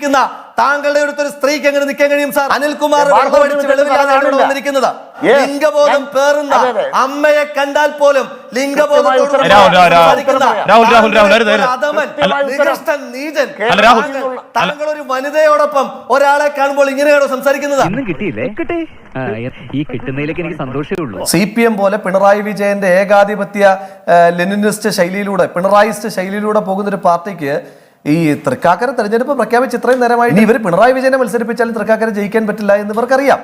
ിക്കുന്ന താങ്കളുടെ അടുത്തൊരു സ്ത്രീക്ക് എങ്ങനെ നിൽക്കാൻ കഴിയും സാർ? അനിൽകുമാർ. വന്നിരിക്കുന്നത്. ലിംഗബോധം പേറുന്ന. അമ്മയെ കണ്ടാൽ പോലും. താങ്കൾ- ഒരു വനിതയോടൊപ്പം ഒരാളെ കാണുമ്പോൾ ഇങ്ങനെയാണോ സംസാരിക്കുന്നത്? ഈ കിട്ടുന്നതിലേക്ക് എനിക്ക് സന്തോഷമേ ഉള്ളൂ. സി പി എം പോലെ പിണറായി വിജയന്റെ ഏകാധിപത്യ ലെനിനിസ്റ്റ് ശൈലിയിലൂടെ പിണറായിസ്റ്റ് ശൈലിയിലൂടെ പോകുന്ന ഒരു പാർട്ടിക്ക് ഈ തൃക്കാക്കര തെരഞ്ഞെടുപ്പ് പ്രഖ്യാപിച്ച് ഇത്രയും നേരമായി ഇവർ പിണറായി വിജയനെ മത്സരിപ്പിച്ചാലും തൃക്കാക്കര ജയിക്കാൻ പറ്റില്ല എന്ന് ഇവർക്കറിയാം.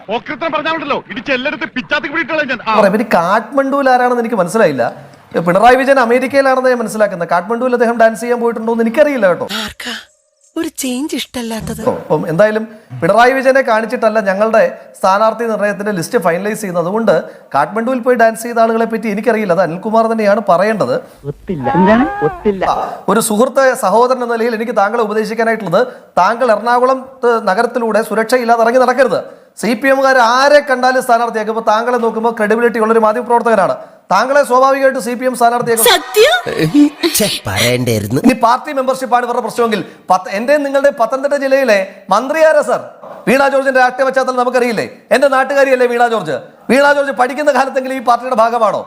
ഇവർ കാഠ്മണ്ഡുവിൽ ആരാണെന്ന് എനിക്ക് മനസ്സിലായില്ല. പിണറായി വിജയൻ അമേരിക്കയിലാണെന്ന് ഞാൻ മനസ്സിലാക്കുന്നത്. കാഠ്മണ്ഡുവിൽ അദ്ദേഹം ഡാൻസ് ചെയ്യാൻ പോയിട്ടുണ്ടോ എന്ന് എനിക്കറിയില്ല കേട്ടോ. ഒരു ചേഞ്ച് ഇഷ്ടല്ലാത്തത് അപ്പം എന്തായാലും പിണറായി വിജയനെ കാണിച്ചിട്ടല്ല ഞങ്ങളുടെ സ്ഥാനാർത്ഥി നിർണയത്തിന്റെ ലിസ്റ്റ് ഫൈനലൈസ് ചെയ്യുന്നത്. അതുകൊണ്ട് കാഠ്മണ്ഡുവിൽ പോയി ഡാൻസ് ചെയ്ത ആളുകളെ പറ്റി എനിക്കറിയില്ല. അത് അനിൽകുമാർ തന്നെയാണ് പറയേണ്ടത്. ഒത്തില്ല. എന്താണ്? ഒത്തില്ല. ഒരു സുഹൃത്ത് സഹോദരൻ എന്ന നിലയിൽ എനിക്ക് താങ്കളെ ഉപദേശിക്കാനായിട്ടുള്ളത് താങ്കൾ എറണാകുളം ത്ത് നഗരത്തിലൂടെ സുരക്ഷയില്ലാതെ ഇറങ്ങി നടക്കരുത്. സി പി എമ്മുകാർ ആരെ കണ്ടാലും സ്ഥാനാർത്ഥിയാക്കും. ഇപ്പൊ താങ്കളെ നോക്കുമ്പോൾ ക്രെഡിബിലിറ്റി ഉള്ള ഒരു മാധ്യമപ്രവർത്തകനാണ്. താങ്കളെ സ്വാഭാവികമായിട്ട് സി പി എം സ്ഥാനാർത്ഥിയാക്കും. ഇനി പാർട്ടി മെമ്പർഷിപ്പാണ് ഇവരുടെ പ്രശ്നമെങ്കിൽ. എന്റെ നിങ്ങളുടെ പത്തനംതിട്ട ജില്ലയിലെ മന്ത്രിയാരാ സർ? വീണ ജോർജിന്റെ രാഷ്ട്രീയ പശ്ചാത്തലം നമുക്കറിയില്ലേ? എന്റെ നാട്ടുകാരിയല്ലേ വീണ ജോർജ്? വീണ ജോർജ് പഠിക്കുന്ന കാലത്തെങ്കിലും ഈ പാർട്ടിയുടെ ഭാഗമാണോ?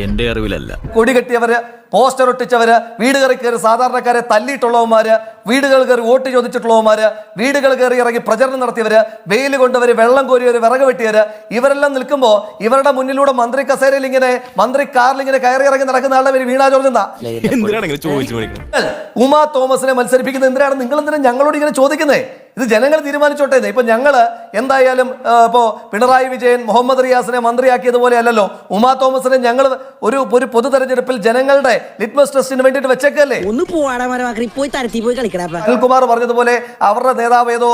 എന്റെ അറിവിലല്ല. കൊടി കെട്ടിയവര് പോസ്റ്റർ ഒട്ടിച്ചവര് വീട് കയറി കയറി സാധാരണക്കാരെ തല്ലിയിട്ടുള്ളവന്മാര് വീടുകൾ കയറി വോട്ട് ചോദിച്ചിട്ടുള്ളവന്മാര് വീടുകൾ കയറി ഇറങ്ങി പ്രചരണം നടത്തിയവര് വെയിൽ കൊണ്ടവര് വെള്ളം കോരിയവര് വിറക് വെട്ടിയവര് ഇവരെല്ലാം നിൽക്കുമ്പോ ഇവരുടെ മുന്നിലൂടെ മന്ത്രി കസേരയിൽ ഇങ്ങനെ മന്ത്രി കാറിൽ ഇങ്ങനെ കയറി ഇറങ്ങി നടക്കുന്ന ആളുടെ പേര് വീണ ജോർജ് എന്താ ഉമാ തോമസിനെ മത്സരിപ്പിക്കുന്നത് എന്തിനാണ്? നിങ്ങൾ എന്തിനാ ഞങ്ങളോട് ഇങ്ങനെ ചോദിക്കുന്നേ? ഇത് ജനങ്ങൾ തീരുമാനിച്ചോട്ടെ ഇപ്പൊ ഞങ്ങൾ എന്തായാലും ഇപ്പോ പിണറായി വിജയൻ മുഹമ്മദ് റിയാസിനെ മന്ത്രിയാക്കിയതുപോലെ അല്ലല്ലോ ഉമാ തോമസിനെ ഞങ്ങൾ ഒരു ഒരു പൊതു തെരഞ്ഞെടുപ്പിൽ ജനങ്ങളുടെ ലിറ്റ്മസ് ടെസ്റ്റിന് വേണ്ടിയിട്ട് വെച്ചേക്കല്ലേ? ഒന്ന് പോവാടാ മരമാക്കി പോയി തരത്തി പോയി കളിക്കടാ അനിൽകുമാർ പറഞ്ഞതുപോലെ അവരുടെ നേതാവ് ഏതോ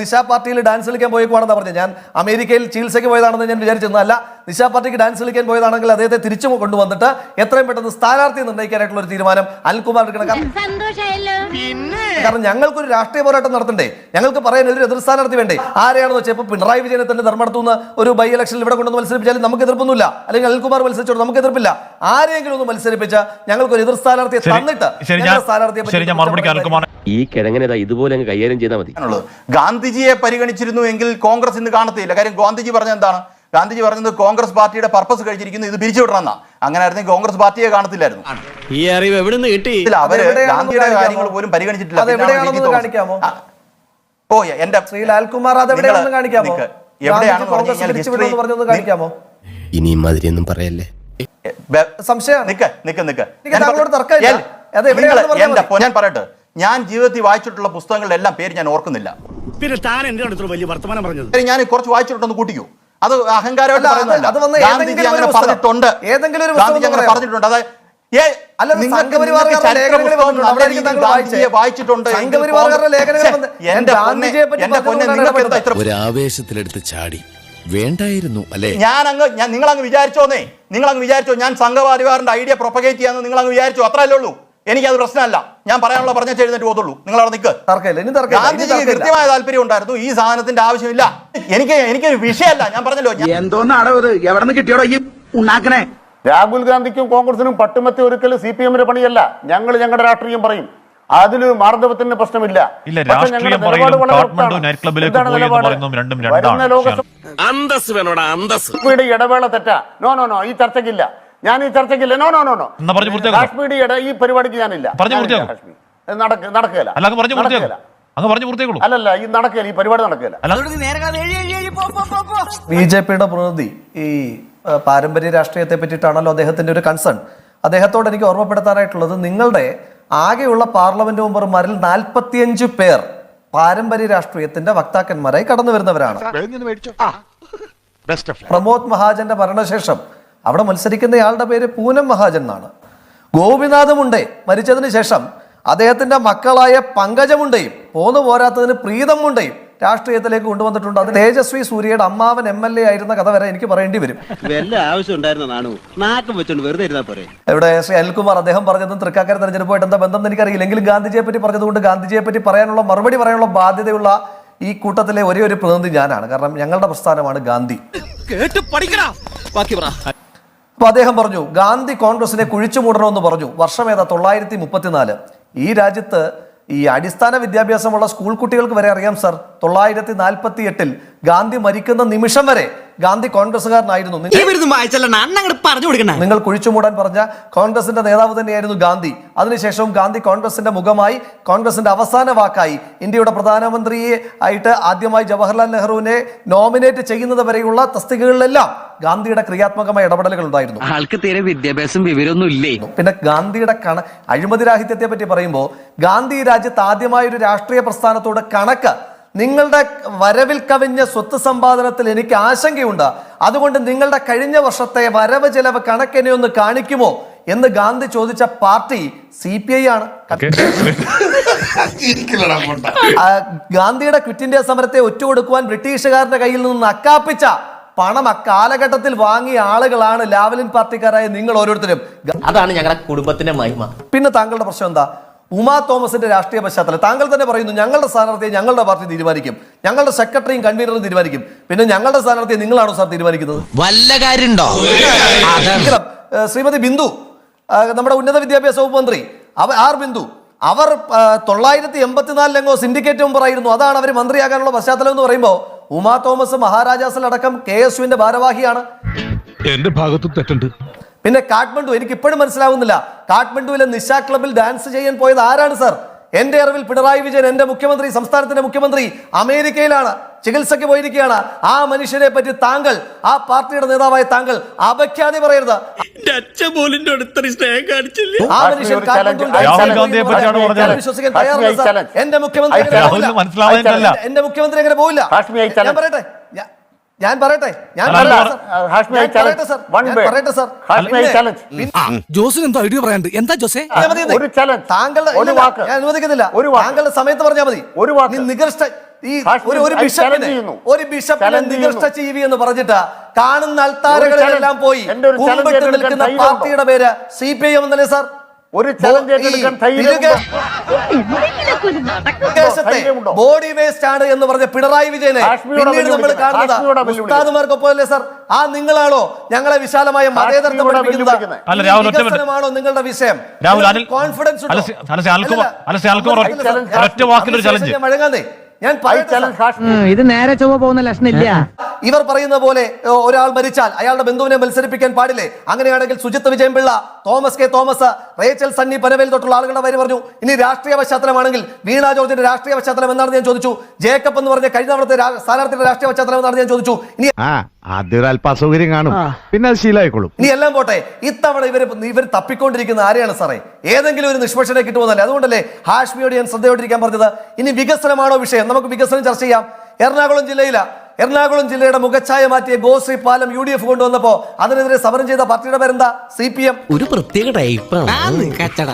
നിശാ പാർട്ടിയിൽ ഡാൻസ് കളിക്കാൻ പോയേക്കുവാണെന്ന് പറഞ്ഞത്. ഞാൻ അമേരിക്കയിൽ ചികിത്സയ്ക്ക് പോയതാണെന്ന് ഞാൻ വിചാരിച്ചിരുന്നല്ല നിശാ പാർട്ടിക്ക് ഡാൻസ് കളിക്കാൻ പോയതാണെങ്കിൽ അദ്ദേഹത്തെ തിരിച്ചു കൊണ്ടുവന്നിട്ട് എത്രയും പെട്ടെന്ന് സ്ഥാനാർത്ഥി നിർണയിക്കാനായിട്ടുള്ള ഒരു തീരുമാനം അനിൽകുമാർ എടുക്കണം. കാരണം ഞങ്ങൾക്കൊരു രാഷ്ട്രീയ പോരാട്ടം നടത്തണ്ടേ. ഞങ്ങൾക്ക് പറയാൻ ഒരു എതിർ സ്ഥാനാർത്ഥി വേണ്ടേ? ആരെയാണെന്ന് വെച്ചാൽ ഇപ്പൊ പിണറായി വിജയനെ തന്നെ ധർമ്മടത്തുനിന്ന് ഒരു ബൈ ഇലക്ഷനിൽ ഇവിടെ കൊണ്ടുവന്ന് മത്സരിപ്പിച്ചാലും നമുക്ക് എതിർപ്പൊന്നുമില്ല. അല്ലെങ്കിൽ അനിൽകുമാർ മത്സരിച്ചോട് നമുക്ക് എതിർപ്പില്ല. ആരെങ്കിലും ഒന്ന് മത്സരിപ്പിച്ച ഞങ്ങൾക്ക് ഒരു എതിർ സ്ഥാനാർത്ഥിയെ തന്നിട്ട് സ്ഥാനാർത്ഥിയെ ഈ കിഴങ്ങനെ ഇതുപോലെ അങ്ങ് കൈകാര്യം ചെയ്താൽ മതി. ഗാന്ധിജിയെ പരിഗണിച്ചിരുന്നു എങ്കിൽ കോൺഗ്രസ് ഇന്ന് കാണത്തില്ല. കാര്യം ഗാന്ധിജി പറഞ്ഞ എന്താണ്? ഗാന്ധിജി പറഞ്ഞത് കോൺഗ്രസ് പാർട്ടിയുടെ പർപ്പസ് കഴിച്ചിരിക്കുന്നു ഇത് പിരിച്ചുവിടണമെന്നാ അങ്ങനെ ആയിരുന്നു കോൺഗ്രസ് പാർട്ടിയെ കാണത്തില്ലായിരുന്നു. ഈ അറിവ് എവിടെ നിന്ന് കിട്ടി അവർ ഗാന്ധിയുടെ? കാര്യങ്ങൾ പോലും പരിഗണിച്ചിട്ടില്ല. ഓ എന്റെ ശ്രീ ലാൽകുമാർ കാണിക്കാമോ. ഗാന്ധിജി എവിടെയാണെന്ന് പറഞ്ഞു കോൺഗ്രസ് കഴിഞ്ഞാൽ പിരിച്ചുവിടുമെന്ന് പറഞ്ഞൊന്ന് കാണിക്കാമോ? ഇനി പറയല്ലേ? സംശയം സംശയമാണ്. നിക്ക് നിക്ക് നിക്ക്. ഞാൻ താങ്കളോട് തർക്കമില്ല. അത് എവിടെയാണെന്ന് പറയട്ടെ. ഞാൻ ജീവിതത്തിൽ വായിച്ചിട്ടുള്ള പുസ്തകങ്ങളുടെ എല്ലാം പേര് ഞാൻ ഓർക്കുന്നില്ല. പിന്നെ താൻ എന്തിനാണ് ഇത്ര വലിയ വർത്തമാനം പറഞ്ഞത്? ഞാൻ കുറച്ച് വായിച്ചിട്ടുണ്ടെന്ന് കൂട്ടിക്കോ. അത് അഹങ്കാരമായിട്ട് അത്. ഗാന്ധിജി അങ്ങനെ പറഞ്ഞിട്ടുണ്ട്. ഏതെങ്കിലും ഒരു പുസ്തകം ഗാന്ധിജി അങ്ങനെ പറഞ്ഞിട്ടുണ്ട്. അതായത് ഏ, അല്ല, അത് നിങ്ങൾക്ക് സംഘപരിവാറുകാരുടെ നിങ്ങൾക്ക് ചരിത്ര ലേഖനങ്ങളിൽ പുസ്തകം വന്നിട്ടുണ്ട്. നല്ല അവിടെയായിരിക്കും രീതിയിൽ താങ്കൾ ഗാന്ധിജിയെ വായിച്ചത്. വായിച്ചിട്ടുണ്ട് എങ്കിൽ സംഘപരിവാറുകാരുടെ കോൺഗ്രസ്- ലേഖനങ്ങളിൽ വന്ന് ഛെ, എന്റെ ഞാൻ പൊന്നെ ഗാന്ധിജിയെ പറ്റി എന്റെ പൊന്നെ പറഞ്ഞതുകൊണ്ടാണ് നിങ്ങൾക്ക് എന്താ ഇത്ര ഒരു ആവേശത്തിലെടുത്ത് ചാടി. വേണ്ടായിരുന്നു അല്ലേ? ഞാൻ അങ്ങ് ഞാൻ നിങ്ങൾ അങ്ങ് വിചാരിച്ചോന്നേ. നിങ്ങൾ അങ്ങ് വിചാരിച്ചോ ഞാൻ സംഘപരിവാറിന്റെ ഐഡിയ പ്രൊപ്പഗേറ്റ് ചെയ്യാന്ന് നിങ്ങൾ അങ്ങ് വിചാരിച്ചോ. അത്രയല്ലേ ഉള്ളൂ അത് പ്രശ്നമല്ല. ഞാൻ പറയാനുള്ള പറഞ്ഞ എഴുന്നേറ്റ് പോകത്തുള്ളൂ. നിങ്ങൾ അവിടെ നിൽക്ക് ഗാന്ധിജിക്ക് കൃത്യമായ താല്പര്യം ഉണ്ടായിരുന്നു. ഈ സാധനത്തിന്റെ ആവശ്യമില്ല. എനിക്ക് എനിക്കൊരു വിഷയമല്ല. ഞാൻ പറഞ്ഞല്ലോ എന്തോന്നാണോ എവിടെ നിന്ന് കിട്ടിയോടോ ഈ ഉണ്ടാക്കണേ രാഹുൽ ഗാന്ധിക്കും കോൺഗ്രസിനും പട്ടുമത്തി ഒരുക്കൽ സി പി എമ്മിന്റെ പണിയല്ല. ഞങ്ങൾ ഞങ്ങളുടെ രാഷ്ട്രീയം പറയും. അതിലൊരു മാർദ്ദവത്തിന് പ്രശ്നമില്ല. കാശ്മീർ ഇടവേള തെറ്റാ. നോ നോ നോ ഈ ചർച്ചയ്ക്കില്ല. ഞാൻ ഈ ചർച്ചയ്ക്കില്ല. No no no no. എന്നാ പറഞ്ഞു പൂർത്തിയാക്കൂ. കാശ്മീർ ഇട ഈ പരിപാടിക്ക് ഞാനില്ല. നടക്കുകയില്ല. അങ്ങ് പറഞ്ഞു പൂർത്തിയാക്കുള്ളൂ അല്ലല്ല ഈ നടക്കുകയില്ല. ഈ പരിപാടി നടക്കുകയില്ല. അല്ല. ബി ജെ പിയുടെ പ്രതിനിധി ഈ പാരമ്പര്യ രാഷ്ട്രീയത്തെ പറ്റിയിട്ടാണല്ലോ അദ്ദേഹത്തിന്റെ ഒരു കൺസേൺ അദ്ദേഹത്തോട് എനിക്ക് ഓർമ്മപ്പെടുത്താനായിട്ടുള്ളത് നിങ്ങളുടെ ആകെയുള്ള പാർലമെന്റ് മെമ്പർമാരിൽ നാൽപ്പത്തിയഞ്ച് പേർ പാരമ്പര്യ രാഷ്ട്രീയത്തിന്റെ വക്താക്കന്മാരായി കടന്നു വരുന്നവരാണ്. ബെസ്റ്റ് ഓഫ് പ്രമോദ് മഹാജന്റെ മരണശേഷം അവിടെ മത്സരിക്കുന്നയാളുടെ പേര് പൂനം മഹാജൻ എന്നാണ്. ഗോപിനാഥ് മുണ്ടേ മരിച്ചതിന് ശേഷം അദ്ദേഹത്തിന്റെ മക്കളായ പങ്കജമുണ്ടയും പോന്നു പോരാത്തതിന് പ്രീതം മുണ്ടയും രാഷ്ട്രീയത്തിലേക്ക് കൊണ്ടുവന്നിട്ടുണ്ട്. അത് തേജസ്വി സൂര്യയുടെ അമ്മാവൻ എം എൽ എ ആയിരുന്ന കഥ വരെ എനിക്ക് പറയേണ്ടി വരും. ഇവിടെ ശ്രീ അനിൽകുമാർ അദ്ദേഹം പറഞ്ഞതും തൃക്കാക്കര തെരഞ്ഞെടുപ്പുമായിട്ട് എന്താ ബന്ധം എനിക്കറിയില്ല എങ്കിലും ഗാന്ധിജിയെ പറ്റി പറഞ്ഞതുകൊണ്ട് ഗാന്ധിജിയെ പറ്റി പറയാനുള്ള മറുപടി പറയാനുള്ള ബാധ്യതയുള്ള ഈ കൂട്ടത്തിലെ ഒരേ ഒരു പ്രതിനിധി ഞാനാണ്. കാരണം ഞങ്ങളുടെ പ്രസ്ഥാനമാണ് ഗാന്ധി. കേട്ട് പഠിക്കടാ. ബാക്കി പറ. അപ്പൊ അദ്ദേഹം പറഞ്ഞു ഗാന്ധി കോൺഗ്രസിനെ കുഴിച്ചു മൂടണമെന്ന് പറഞ്ഞു. വർഷം ഏതാ? തൊള്ളായിരത്തി മുപ്പത്തിനാല്. ഈ രാജ്യത്ത് ഈ അടിസ്ഥാന വിദ്യാഭ്യാസമുള്ള സ്കൂൾ കുട്ടികൾക്ക് വരെ അറിയാം സർ. തൊള്ളായിരത്തി നാൽപ്പത്തി എട്ടിൽ ഗാന്ധി മരിക്കുന്ന നിമിഷം വരെ ഗാന്ധി കോൺഗ്രസ്സുകാരനായിരുന്നു. നിങ്ങൾ- നിങ്ങൾ കുഴിച്ചുമൂടാൻ പറഞ്ഞ കോൺഗ്രസിന്റെ നേതാവ് തന്നെയായിരുന്നു ഗാന്ധി. അതിനുശേഷവും ഗാന്ധി കോൺഗ്രസിന്റെ മുഖമായി കോൺഗ്രസിന്റെ അവസാന വാക്കായി ഇന്ത്യയുടെ പ്രധാനമന്ത്രിയെ ആയിട്ട് ആദ്യമായി ജവഹർലാൽ നെഹ്റുവിനെ നോമിനേറ്റ് ചെയ്യുന്നത് വരെയുള്ള തസ്തികകളിലെല്ലാം ഗാന്ധിയുടെ ക്രിയാത്മകമായ ഇടപെടലുകൾ ഉണ്ടായിരുന്നു. ആൾക്ക് തീരെ വിദ്യാഭ്യാസം വിവരമൊന്നും ഇല്ലേ? പിന്നെ ഗാന്ധിയുടെ കണ അഴിമതി രാഹിത്യത്തെ പറ്റി പറയുമ്പോൾ ഗാന്ധി രാജ്യത്ത് ആദ്യമായ ഒരു രാഷ്ട്രീയ പ്രസ്ഥാനത്തോട് കണക്ക് നിങ്ങളുടെ വരവിൽ കവിഞ്ഞ സ്വത്ത് സമ്പാദനത്തിൽ എനിക്ക് ആശങ്കയുണ്ട്. അതുകൊണ്ട് നിങ്ങളുടെ കഴിഞ്ഞ വർഷത്തെ വരവ് ചെലവ് കണക്കെന്നെ ഒന്ന് കാണിക്കുമോ? എന്ന് ഗാന്ധി ചോദിച്ച പാർട്ടി സി പി ഐ ആണ്. ഗാന്ധിയുടെ ക്വിറ്റ് ഇന്ത്യ സമരത്തെ ഒറ്റുകൊടുക്കുവാൻ ബ്രിട്ടീഷുകാരുടെ കയ്യിൽ നിന്ന് അക്കാപ്പിച്ച പണം അക്കാലഘട്ടത്തിൽ വാങ്ങിയ ആളുകളാണ് ലാവലിൻ പാർട്ടിക്കാരായ നിങ്ങൾ ഓരോരുത്തരും. അതാണ് ഞങ്ങളുടെ കുടുംബത്തിന്റെ മഹിമ. പിന്നെ താങ്കളുടെ പ്രശ്നം എന്താ? ഉമാ തോമസിന്റെ രാഷ്ട്രീയ പശ്ചാത്തലം. താങ്കൾ തന്നെ പറയുന്നു ഞങ്ങളുടെ സ്ഥാനാർത്ഥിയെ ഞങ്ങളുടെ പാർട്ടി തീരുമാനിക്കും. ഞങ്ങളുടെ സെക്രട്ടറിയും കൺവീനറും തീരുമാനിക്കും. പിന്നെ ഞങ്ങളുടെ സ്ഥാനാർത്ഥിയെ നിങ്ങളാണോ സാർ തീരുമാനിക്കുന്നത്? വല്ല കാര്യമുണ്ടോ? ശ്രീമതി ബിന്ദു നമ്മുടെ ഉന്നത വിദ്യാഭ്യാസ വകുപ്പ് മന്ത്രി അവർ ആർ ബിന്ദു അവർ തൊള്ളായിരത്തി എൺപത്തിനാലിലെങ്ങോ സിൻഡിക്കേറ്റ് മുമ്പ് ആയിരുന്നു അതാണ് അവർ മന്ത്രിയാകാനുള്ള പശ്ചാത്തലം എന്ന് പറയുമ്പോൾ ഉമാ തോമസ് മഹാരാജാസിലടക്കം കെ എസ് യുവിന്റെ ഭാരവാഹിയാണ്. എന്റെ ഭാഗത്ത് തെറ്റുണ്ട്. പിന്നെ കാഠ്മണ്ഡു എനിക്ക് ഇപ്പോഴും മനസ്സിലാവുന്നില്ല. കാഠ്മണ്ഡുവിലെ നിശ ക്ലബിൽ ഡാൻസ് ചെയ്യാൻ പോയത് ആരാണ് സർ? എന്റെ അറിവിൽ പിണറായി വിജയൻ എന്റെ മുഖ്യമന്ത്രി സംസ്ഥാനത്തിന്റെ മുഖ്യമന്ത്രി അമേരിക്കയിലാണ് ചികിത്സയ്ക്ക് പോയിരിക്കുകയാണ്. ആ മനുഷ്യനെ പറ്റി താങ്കൾ ആ പാർട്ടിയുടെ നേതാവായ താങ്കൾ അപഖ്യാതി പറയരുത്. ആ മനുഷ്യൻ. വിശ്വസിക്കാൻ തയ്യാറല്ല. എന്റെ മുഖ്യമന്ത്രി. എന്റെ- മുഖ്യമന്ത്രി അങ്ങനെ പോവില്ല. ഞാൻ പറയട്ടെ. ഞാൻ- പറയട്ടെ ഞാൻ പറയട്ടെ സർ. പറയട്ടെ ജോസിന് എന്തോ ഐഡിയ പറയാണ്ട് എന്താ ജോസേ. താങ്കളുടെ ഒരു വാക്ക്. ഞാൻ അനുവദിക്കുന്നില്ല. ഒരു താങ്കളുടെ സമയത്ത് പറഞ്ഞാൽ മതി. ഒരു വാക്ക്. നീ നികൃഷ്ട ഈ ഒരു ഒരു ബിഷപ്പിനെ ഒരു ബിഷപ്പിനെ നികൃഷ്ട ജീവി എന്ന് പറഞ്ഞിട്ട് കാണുന്ന അൾത്താരകളിലെല്ലാം പോയി. കുമ്പിട്ട് നിൽക്കുന്ന പാർട്ടിയുടെ പേര് സി പി ഐ എം എന്നല്ലേ സാർ ഒരു ചലഞ്ച് ഏറ്റെടുക്കാൻ ധൈര്യമുണ്ടോ? ബോഡി വേസ്റ്റ് ആണ് എന്ന് പറഞ്ഞ പിണറായി വിജയനെ പിന്നീട് നമ്മൾ. കാണുന്നത്. ഉസ്താദുമാർക്കൊപ്പം അല്ലേ സാർ ആ നിങ്ങളാണോ ഞങ്ങളെ വിശാലമായ ഒറ്റ നിങ്ങളുടെ വിഷയം? കോൺഫിഡൻസ് ഒറ്റ- വാക്കിലൊരു challenge. ഞാൻ. ഇത് നേരെ ചൊവ്വ പോകുന്ന ലക്ഷണില്ല. ഇവർ പറയുന്ന പോലെ ഒരാൾ മരിച്ചാൽ അയാളുടെ ബന്ധുവിനെ മത്സരിപ്പിക്കാൻ പാടില്ലേ? അങ്ങനെയാണെങ്കിൽ Sujith Vijayanpillai Thomas K Thomas Rachel Sunny Panavel തൊട്ടുള്ള ആളുകളുടെ പേര് പറഞ്ഞു. ഇനി രാഷ്ട്രീയ പശ്ചാത്തലമാണെങ്കിൽ വീണ ജോർജിന്റെ രാഷ്ട്രീയ പശ്ചാത്തലം എന്താണെന്ന് ഞാൻ ചോദിച്ചു. ജേക്കബ് എന്ന് പറഞ്ഞ കഴിഞ്ഞ തവണത്തെ സ്ഥാനാർത്ഥിയുടെ രാഷ്ട്രീയ പശ്ചാത്തലം എന്താണെന്ന് ഞാൻ ചോദിച്ചു. ഇനി അസൗകര്യം കാണും. പിന്നെ അത് ശീലമായിക്കോളും. ഇനി എല്ലാം പോട്ടെ. ഇത്തവണ ഇവർ ഇവർ തപ്പിക്കൊണ്ടിരിക്കുന്ന ആരെയാണ് സാറേ? ഏതെങ്കിലും ഒരു നിഷ്പക്ഷനെ കിട്ടുമെന്നല്ലേ? അതുകൊണ്ടല്ലേ ഹാഷ്മിയോട് ഞാൻ ശ്രദ്ധയോട്ടിരിക്കാൻ പറഞ്ഞത്. ഇനി വികസനമാണോ വിഷയം? നമുക്ക് വികസനം ചർച്ച ചെയ്യാം. എറണാകുളം ജില്ലയില എറണാകുളം ജില്ലയുടെ മുഖച്ഛായ മാറ്റിയ ഗോശ്രീ പാലം യു ഡി എഫ് കൊണ്ടുവന്നപ്പോ അതിനെതിരെ സമരം ചെയ്ത പാർട്ടിയുടെ പേരെന്താ? സി പി എം ഒരു പ്രത്യേക ടൈപ്പാണ്. കച്ചട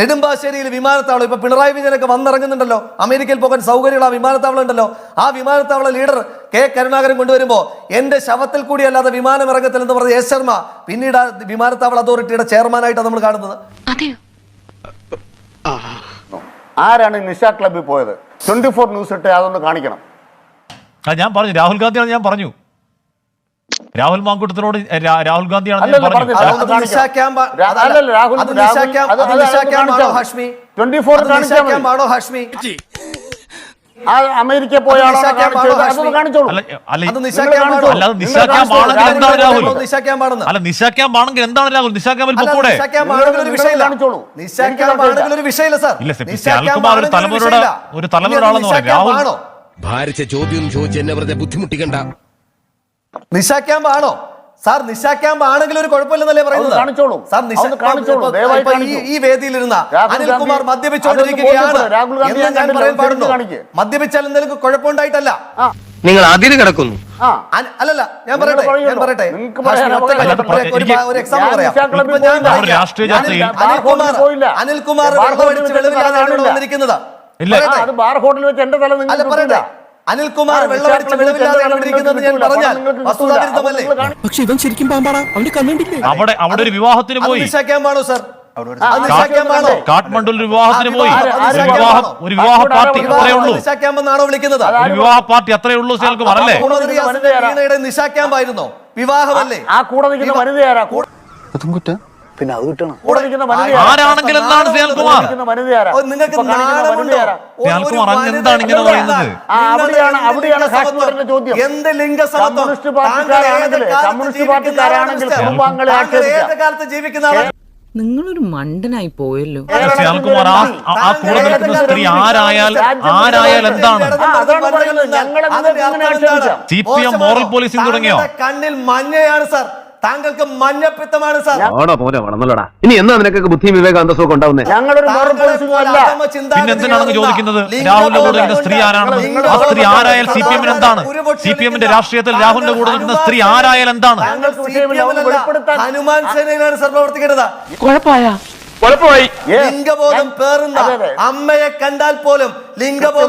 നെടുമ്പാശ്ശേരിയിൽ വിമാനത്താവളം ഇപ്പൊ പിണറായി വിജയനൊക്കെ വന്നിറങ്ങുന്നുണ്ടല്ലോ. അമേരിക്കയിൽ പോകാൻ സൗകര്യമുള്ള ആ വിമാനത്താവളം ഉണ്ടല്ലോ. ആ വിമാനത്താവള ലീഡർ കെ കരുണാകരൻ കൊണ്ടുവരുമ്പോ എന്റെ ശവത്തിൽ കൂടി അല്ലാതെ വിമാനം ഇറങ്ങത്തില്ലെന്ന് പറഞ്ഞ എസ് ശർമ്മ പിന്നീട് ആ വിമാനത്താവള അതോറിറ്റിയുടെ ചെയർമാനായിട്ടാണ് നമ്മൾ കാണുന്നത്. അതെയോ? ആരാണ് നിഷ ക്ലബ്ബിൽ ക്ലബിൽ പോയത്? ട്വന്റി ഫോർ ന്യൂസ് ഇട്ട് അതൊന്ന് കാണിക്കണം. ആ, ഞാൻ പറഞ്ഞു. രാഹുൽ ഗാന്ധിയാണ് ഞാൻ പറഞ്ഞു. രാഹുൽ മാങ്കൂട്ടത്തിനോട് രാഹുൽ ഗാന്ധിയാണ് ഞാൻ പറഞ്ഞു ആ- രാ- അതല്ല. അല്ലല്ല, രാഹുൽ അത് നിശാ രാഹുൽ- ക്യാമ്പ്- അത് അത് അത് നിശാ അത് ക്യാമ്പാണോ കാണിച്ചാൽ ഹാഷ്മി? 24 അത് നിശാ കാണിച്ചാൽ മതി. ക്യാമ്പാണോ ഹാഷ്മി ആ അമേരിക്കയിൽ പോയ അല്ല നിശാ ക്യാമ്പ് ആണെങ്കിൽ എന്താണ് രാഹുൽ? നിശാ ക്യാമ്പിൽ പൊക്കൂടെ ഒരു ഒരു അനിൽകുമാർ തലമുറയുടെ- ആളെന്ന് പറയാം. രാഹുൽ- ഭാരിച്ച ചോദ്യം ചോദിച്ച് എന്നെ വെറുതെ ബുദ്ധിമുട്ടിക്കണ്ട. നിശാ ക്യാമ്പ് ആണോ സാർ നിശാ ക്യാമ്പ് ആണെങ്കിൽ ഒരു കുഴപ്പമില്ലെന്നല്ലേ പറയുന്നത്? കാണിച്ചോളൂ. സാർ നിശ ഈ- വേദിയിലിരുന്ന അനിൽകുമാർ മദ്യപിച്ചുകൊണ്ടിരിക്കുകയാണ്. മദ്യപിച്ചാൽ എന്തെങ്കിലും കുഴപ്പമുണ്ടായിട്ടല്ല. നിങ്ങൾ അതിന് കിടക്കുന്നു. അല്ലല്ല ഞാൻ പറയട്ടെ ഞാൻ പറയട്ടെ. ഒരു- ഒരു എക്സാമ്പിൾ പറയാം. അനിൽകുമാർ. അനിൽകുമാർ ബാർ വെള്ളം ഹോട്ടലിൽ അടിച്ച് വെച്ച് വെളിവില്ലാതെയാണ് ഇവിടെ കാണില്ല. വന്നിരിക്കുന്നത്. അല്ല പറയട്ടെ. അനിൽകുമാർ ഞാൻ പറഞ്ഞാൽ വസ്തുതാവിരുദ്ധമല്ലേ പക്ഷെ ഇവൻ ശരിക്കും പാമ്പാടാ അവന്റെ കണ്ടിട്ടില്ലേ അവിടെ അവിടെ ഒരു വിവാഹത്തിന് പോയി ക്യാമ്പാണോ സാർ അത് കാഠ്മണ്ഡുവിൽ ഒരു വിവാഹത്തിന് പോയി വിവാഹ ഒരു വിവാഹ പാർട്ടി അത്രേ ഉള്ളൂ വിളിക്കുന്നത് അതാ- ഒരു വിവാഹ പാർട്ടി അത്രേ ഉള്ളൂ സിയാൽകുമാർ അല്ലേ നിശാ ക്യാമ്പായിരുന്നോ വിവാഹമല്ലേ ആ കൂടെ നിൽക്കുന്ന വനിതയാരാ പിന്നെ അത് കിട്ടണം ആരാണെങ്കിലും എന്താണ് ഓ, നിങ്ങൾക്ക് നാണമുണ്ടോ? ഒരു- ശ്രീകുമാർ ഒരു അങ്ങ് വനിത എന്താണ് ഇങ്ങനെ? പറയുന്നത്? ആ, അവിടെയാണ്- നിങ്ങളുടെ അവിടെയാണ് ലിംഗസമത്വം. ഹാഷ്മോട്ടന്റെ ചോദ്യം. എന്ത് കമ്മ്യൂണിസ്റ്റ് താങ്കൾ പാർട്ടിക്കാരാണെങ്കിൽ- ഏത് കാലത്ത് കമ്മ്യൂണിസ്റ്റ് ജീവിക്കുന്ന പാർട്ടിക്കാരാണെങ്കിൽ ആളാണ് മിസ്റ്റർ? കുടുംബാംഗങ്ങളെ താങ്കൾ ആക്ഷേപിക്കാം. കാലത്ത് ജീവിക്കുന്ന ആളാണ് നിങ്ങളൊരു മണ്ടനായി പോയല്ലോ ശ്രീകുമാർ ആ ആ- ആ കൂടെ നിൽക്കുന്ന സ്ത്രീ ആരായാൽ ആരായാൽ എന്താണ് ആ, അതാണ് പറയുന്നത്. ഞങ്ങളെ നിങ്ങൾക്ക് ഇങ്ങനെ ആക്ഷേപിക്കാം. C P M moral policing തുടങ്ങിയോ? കണ്ണിൽ മഞ്ഞയാണ് സാർ താങ്കൾക്ക് മഞ്ഞപ്പിത്തമാണ് സാർ. ഓടോ പോലെ വളർന്നല്ലോടാ ഇനി എന്താ നിനക്കൊക്കെ ബുദ്ധി വിവേകാന്തസവും ഒക്കെ ഉണ്ടാവുന്നേ? ഞങ്ങളൊരു പിന്നെ ചോദിക്കുന്നത്? രാഹുലിന്റെ കൂടെ നിൽക്കുന്ന സ്ത്രീ ആരാണെന്ന് ആ സ്ത്രീ ആരായാൽ സി പി എമ്മിന് എന്താണ്? സി പി എമ്മിന്റെ രാഷ്ട്രീയത്തിൽ രാഹുലിന്റെ കൂടെ നിൽക്കുന്ന സ്ത്രീ ആരായാൽ എന്താണ്? ഹനുമാൻ സേനയിലാണ് സാർ പ്രവർത്തിക്കേണ്ടത്. കുഴപ്പമായി? ലിംഗബോധം പേറുന്ന. അമ്മയെ കണ്ടാൽ പോലും ലിംഗബോധം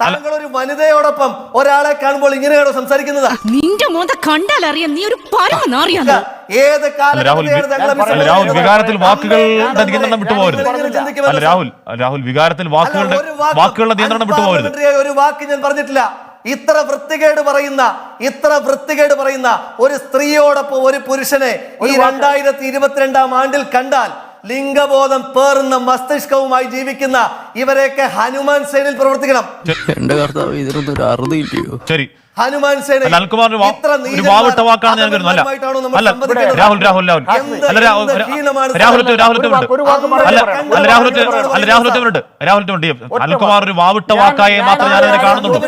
താങ്കൾ- ഒരു വനിതയോടൊപ്പം ഒരാളെ കാണുമ്പോൾ ഇങ്ങനെയാണോ സംസാരിക്കുന്നത്? നിന്റെ മോന്ത കണ്ടാലറിയാം നീ ഒരു പരമനാറിയാന്ന് ഏത് രാഹുൽ വികാരത്തിൽ വാക്കുകൾ വാക്കുകളുടെ നിയന്ത്രണം വിട്ടുപോകരുത്. അല്ല രാഹുൽ രാഹുൽ വികാരത്തിൽ വാക്കുകളുടെ വാക്കുകളുടെ നിയന്ത്രണം വിട്ടുപോകരുത്. ഒരു വാക്ക് ഞാൻ പറഞ്ഞിട്ടില്ല. ഇത്ര വൃത്തികേട് പറയുന്ന ഇത്ര വൃത്തികേട് പറയുന്ന ഒരു സ്ത്രീയോടൊപ്പം ഒരു പുരുഷനെ ഈ രണ്ടായിരത്തി ഇരുപത്തിരണ്ടാം ആണ്ടിൽ കണ്ടാൽ ലിംഗബോധം പേറുന്ന മസ്തിഷ്കവുമായി ജീവിക്കുന്ന ഇവരെയൊക്കെ ഹനുമാൻ സേനയിൽ പ്രവർത്തിക്കണം. എന്റെ കർത്താവ് ഇതിനൊന്നും ഒരു അറുതിയില്ലയോ ശരി. ഹനുമാൻ സേന രാഹുൽ രാഹുൽ രാഹുൽ അല്ല രാഹുൽ രാഹുൽ സാർ? ഒരു വാവിട്ട വാക്കായി മാത്രം ഞാൻ അതിനെ കാണുന്നുള്ളൂ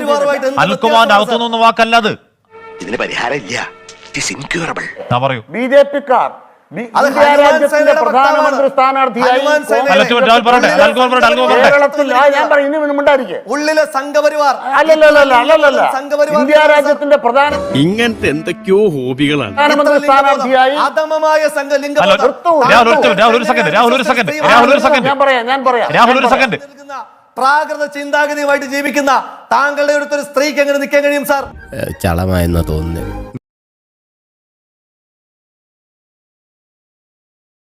അൽകുമാറിന്റെ അകത്തുനിന്നൊന്നും വാക്കല്ല അത് ഇതിന് പരിഹാരം ഇല്ല ഇൻക്യൂറബിൾ ഞാൻ പറയൂ ബി ജെ പിക്കാർ പ്രധാനമന്ത്രി. സ്ഥാനാർത്ഥിയായി ഉള്ളിലെ സംഘപരിവാർ. ഇന്ത്യ രാജ്യത്തിന്റെ പ്രധാന ഇങ്ങനത്തെ എന്തൊക്കെയോ ഹോബികളാണ്. പ്രധാനമന്ത്രി സ്ഥാനാർത്ഥിയായി അധമമായ ഞാൻ പറയാം ഞാൻ പറയാം. രാഹുൽ ഒരു സെക്കൻഡ് പ്രാകൃത ചിന്താഗതിയുമായിട്ട് ജീവിക്കുന്ന താങ്കളുടെ അടുത്തൊരു സ്ത്രീക്ക് എങ്ങനെ നിൽക്കാൻ കഴിയും സാർ? ചളമായെന്നാ തോന്നുന്നത്.